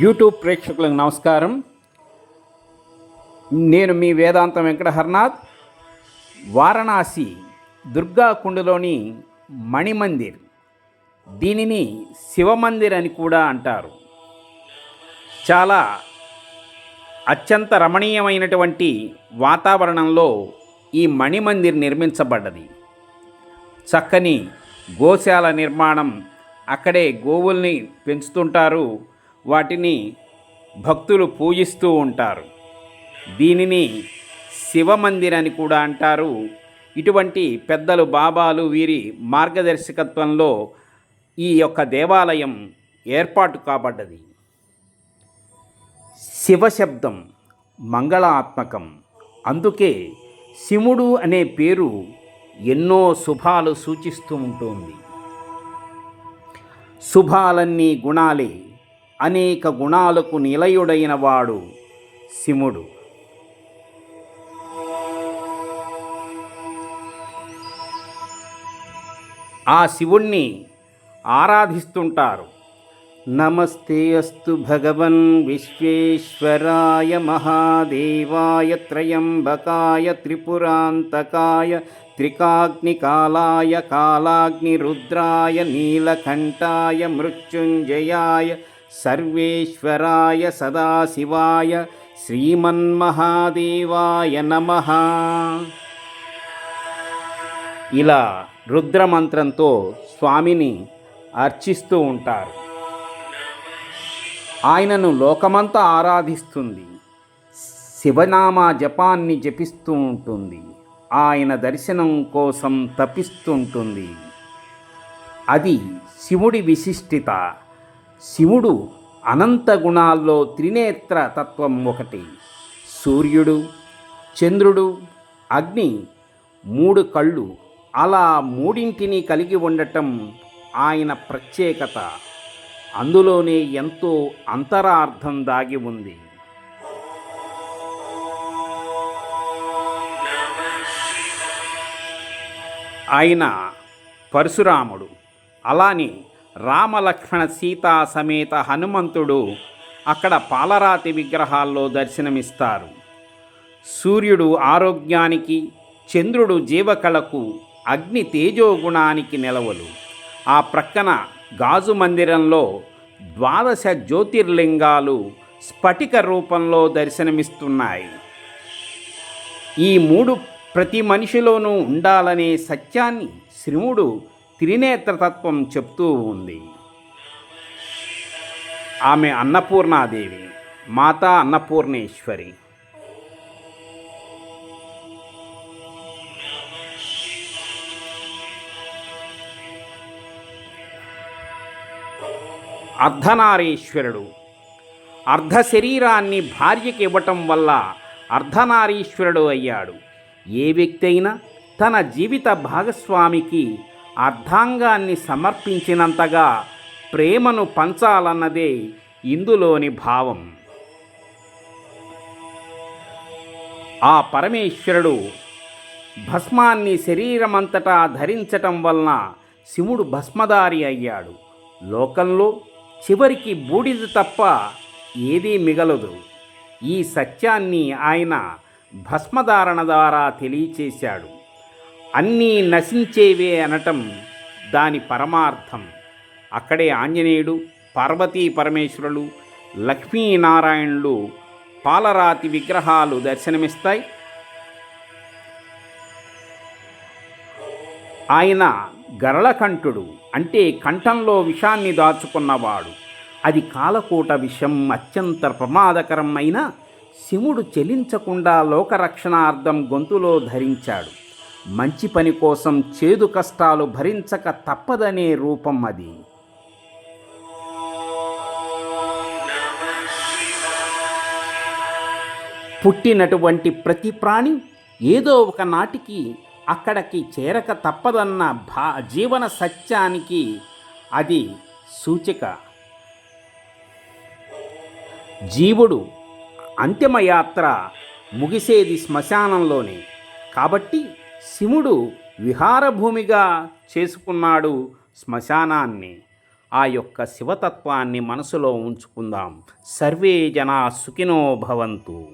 YouTube ప్రేక్షకులకు నమస్కారం. నేను మీ వేదాంతం వెంకటహర్నాథ్. వారణాసి దుర్గా కుండలోని మణిమందిర్. దీనిని శివమందిర్ అని కూడా అంటారు. చాలా అత్యంత రమణీయమైనటువంటి వాతావరణంలో ఈ మణిమందిర్ నిర్మించబడ్డది. చక్కని గోశాల నిర్మాణం అక్కడే గోవుల్ని పెంచుతుంటారు. వాటిని భక్తులు పూజిస్తూ ఉంటారు. దీనిని శివమందిర్ అని కూడా అంటారు. ఇటువంటి పెద్దలు బాబాలు వీరి మార్గదర్శకత్వంలో ఈ యొక్క దేవాలయం ఏర్పాటు కాబడ్డది. శివశబ్దం మంగళాత్మకం. అందుకే శివుడు అనే పేరు ఎన్నో శుభాలు సూచిస్తూ ఉంటుంది. శుభాలన్నీ గుణాలే. అనేక గుణాలకు నిలయుడైన వాడు శివుడు ఆ శివుణ్ణి ఆరాధిస్తుంటారు. నమస్తే అస్తు భగవన్ విశ్వేశ్వరాయ మహాదేవాయ త్రయంబకాయ త్రిపురాంతకాయ త్రికాగ్నికాలాయ కాలాగ్నిరుద్రాయ నీలకంఠాయ మృత్యుంజయాయ సర్వేశ్వరాయ సదాశివాయ శ్రీమన్మహాదేవాయ నమః. ఇలా రుద్రమంత్రంతో స్వామిని అర్చిస్తూ ఉంటారు. ఆయనను లోకమంతా ఆరాధిస్తుంది. శివనామ జపాన్ని జపిస్తూ ఉంటుంది. ఆయన దర్శనం కోసం తపిస్తుంటుంది అది శివుడి విశిష్టత. శివుడు అనంత గుణాల్లో త్రినేత్ర తత్వం ఒకటి. సూర్యుడు చంద్రుడు అగ్ని మూడు కళ్ళు అలా మూడింటిని కలిగి ఉండటం ఆయన ప్రత్యేకత. అందులోనే ఎంతో అంతరార్థం దాగి ఉంది. ఆయన పరశురాముడు. అలానే రామలక్ష్మణ సీతా సమేత హనుమంతుడు అక్కడ పాలరాతి విగ్రహాల్లో దర్శనమిస్తారు. సూర్యుడు ఆరోగ్యానికి చంద్రుడు జీవకళకు అగ్ని తేజోగుణానికి నిలవలు. ఆ ప్రక్కన గాజు మందిరంలో ద్వాదశ జ్యోతిర్లింగాలు స్ఫటిక రూపంలో దర్శనమిస్తున్నాయి. ఈ మూడు ప్రతి మనిషిలోనూ ఉండాలనే సత్యాన్ని శ్రీముడు త్రినేత్రతత్వం చెప్తూ ఉంది. ఆమె అన్నపూర్ణాదేవి మాతా అన్నపూర్ణేశ్వరి. అర్ధనారీశ్వరుడు అర్ధ శరీరాన్ని భార్యకి ఇవ్వటం వల్ల అర్ధనారీశ్వరుడు అయ్యాడు. ఏ వ్యక్తి అయినా తన జీవిత భాగస్వామికి అర్ధాంగాన్ని సమర్పించినంతగా ప్రేమను పంచాలన్నదే ఇందులోని భావం. ఆ పరమేశ్వరుడు భస్మాన్ని శరీరమంతటా ధరించటం వలన శివుడు భస్మధారి అయ్యాడు. లోకంలో చివరికి బూడిద తప్ప ఏదీ మిగలదు. ఈ సత్యాన్ని ఆయన భస్మధారణ ద్వారా తెలియచేశాడు. అన్నీ నశించేవే అనటం దాని పరమార్థం. అక్కడే ఆంజనేయుడు పార్వతీ పరమేశ్వరులు లక్ష్మీనారాయణులు పాలరాతి విగ్రహాలు దర్శనమిస్తాయి. ఆయన గరళకంఠుడు అంటే కంఠంలో విషాన్ని దాచుకున్నవాడు. అది కాలకూట విషం అత్యంత ప్రమాదకరం శివుడు చెలించకుండా లోకరక్షణార్థం గొంతులో ధరించాడు. మంచి పని కోసం చేదు కష్టాలు భరించక తప్పదనే రూపం అది. పుట్టినటువంటి ప్రతి ప్రాణి ఏదో ఒక నాటికి అక్కడికి చేరక తప్పదన్న భా జీవన సత్యానికి అది సూచిక. జీవుడు అంతిమయాత్ర ముగిసేది శ్మశానంలోనే. కాబట్టి శివుడు విహారభూమిగా చేసుకున్నాడు శ్మశానాన్ని. ఆ యొక్క శివతత్వాన్ని మనసులో ఉంచుకుందాం. సర్వే జనా సుఖినో భవంతు.